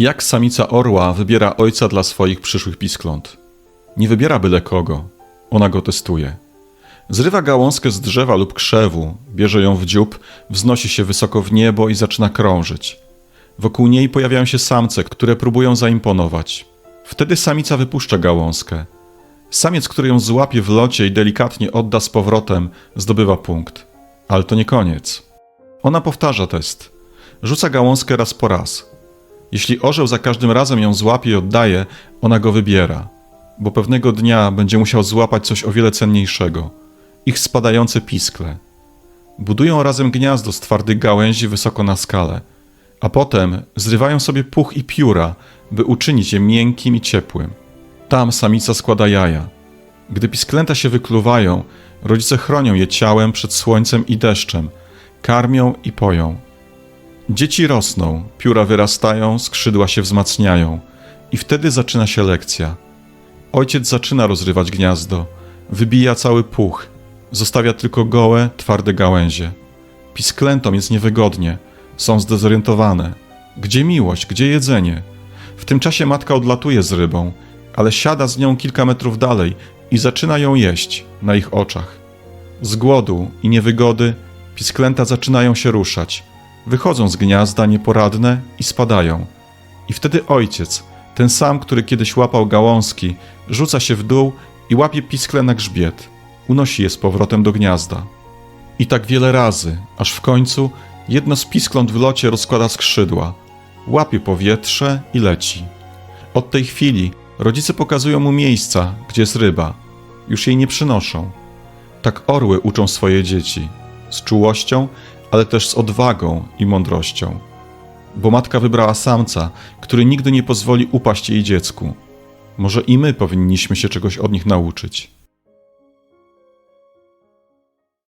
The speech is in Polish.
Jak samica orła wybiera ojca dla swoich przyszłych piskląt? Nie wybiera byle kogo, ona go testuje. Zrywa gałązkę z drzewa lub krzewu, bierze ją w dziób, wznosi się wysoko w niebo i zaczyna krążyć. Wokół niej pojawiają się samce, które próbują zaimponować. Wtedy samica wypuszcza gałązkę. Samiec, który ją złapie w locie i delikatnie odda z powrotem, zdobywa punkt. Ale to nie koniec. Ona powtarza test. Rzuca gałązkę raz po raz. Jeśli orzeł za każdym razem ją złapie i oddaje, ona go wybiera, bo pewnego dnia będzie musiał złapać coś o wiele cenniejszego ich spadające piskle. Budują razem gniazdo z twardych gałęzi wysoko na skale, a potem zrywają sobie puch i pióra, by uczynić je miękkim i ciepłym. Tam samica składa jaja. Gdy pisklęta się wykluwają, rodzice chronią je ciałem przed słońcem i deszczem, karmią i poją. Dzieci rosną, pióra wyrastają, skrzydła się wzmacniają i wtedy zaczyna się lekcja. Ojciec zaczyna rozrywać gniazdo, wybija cały puch, zostawia tylko gołe, twarde gałęzie. Pisklętom jest niewygodnie, są zdezorientowane. Gdzie miłość, gdzie jedzenie? W tym czasie matka odlatuje z rybą, ale siada z nią kilka metrów dalej i zaczyna ją jeść na ich oczach. Z głodu i niewygody pisklęta zaczynają się ruszać. Wychodzą z gniazda nieporadne i spadają. I wtedy ojciec, ten sam, który kiedyś łapał gałązki, rzuca się w dół i łapie piskle na grzbiet. Unosi je z powrotem do gniazda. I tak wiele razy, aż w końcu jedno z piskląt w locie rozkłada skrzydła, łapie powietrze i leci. Od tej chwili rodzice pokazują mu miejsca, gdzie jest ryba. Już jej nie przynoszą. Tak orły uczą swoje dzieci z czułością, ale też z odwagą i mądrością. Bo matka wybrała samca, który nigdy nie pozwoli upaść jej dziecku. Może i my powinniśmy się czegoś od nich nauczyć.